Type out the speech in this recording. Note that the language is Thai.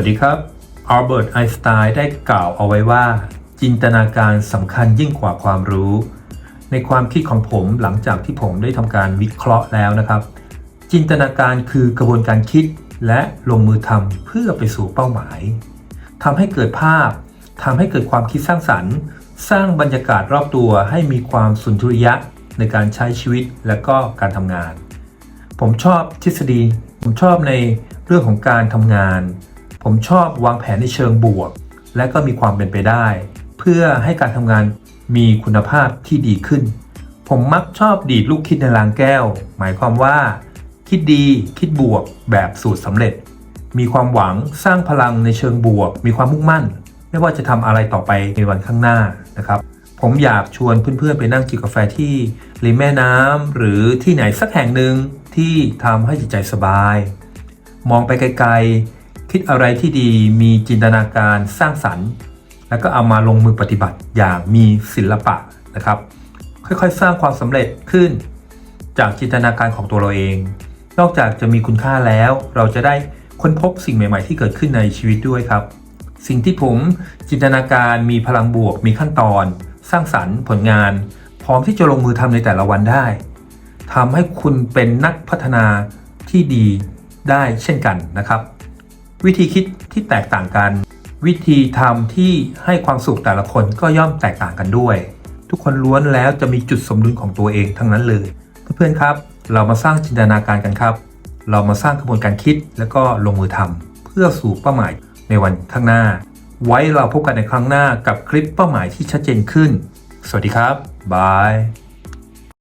วัสดีครับอัลเบิร์ตไอน์สไตน์ได้กล่าวเอาไว้ว่า จินตนาการสำคัญยิ่งกว่าความรู้ ในความคิดของผมหลังจากที่ผมได้ทำการวิเคราะห์แล้วนะครับ จินตนาการคือกระบวนการคิดและลงมือทำเพื่อไปสู่เป้าหมายทำให้เกิดภาพทำให้เกิดความคิดสร้างสรรค์ สร้างบรรยากาศรอบตัวให้มีความสุนทรียะในการใช้ชีวิตและก็การทำงาน ผมชอบทฤษฎี ผมชอบในเรื่องของการทำงาน ผมชอบวางแผนในเชิงบวก และก็มีความเป็นไปได้ เพื่อให้การทำงานมีคุณภาพที่ดีขึ้น ผมมักชอบดีดลูกคิดในรางแก้ว หมายความว่า คิดดีคิดบวกแบบสูตรสำเร็จ มีความหวังสร้างพลังในเชิงบวก มีความมุ่งมั่น ไม่ว่าจะทำอะไรต่อไปในวันข้างหน้านะครับผมอยากชวนเพื่อนๆ ไปนั่งจิบกาแฟที่ริมแม่น้ำหรือที่ไหนสักแห่งหนึ่งที่ทำให้จิตใจสบาย มองไปไกล คิดอะไรที่ดีมีจินตนาการสร้างสรรค์ แล้วก็เอามาลงมือปฏิบัติอย่างมีศิลปะนะครับ ค่อยๆ สร้างความสำเร็จขึ้น จากจินตนาการของตัวเราเอง นอกจากจะมีคุณค่าแล้ว เราจะได้ค้นพบสิ่งใหม่ๆ ที่เกิดขึ้นในชีวิตด้วยครับ สิ่งที่ผมจินตนาการมีพลังบวก มีขั้นตอน สร้างสรรค์ผลงาน พร้อมที่จะลงมือทำในแต่ละวันได้ทำให้คุณเป็นนักพัฒนาที่ดีได้เช่นกันนะครับ วิธีคิดที่แตกต่างกัน วิธีทำที่ให้ความสุขแต่ละคนก็ย่อมแตกต่างกันด้วย ทุกคนล้วนแล้วจะมีจุดสมดุลของตัวเองทั้งนั้นเลย เพื่อนๆครับ เรามาสร้างจินตนาการกันครับ เรามาสร้างกระบวนการคิดแล้วก็ลงมือทำเพื่อสู่เป้าหมายในวันข้างหน้า ไว้เราพบกันในครั้งหน้ากับคลิปเป้าหมายที่ชัดเจนขึ้น สวัสดีครับบาย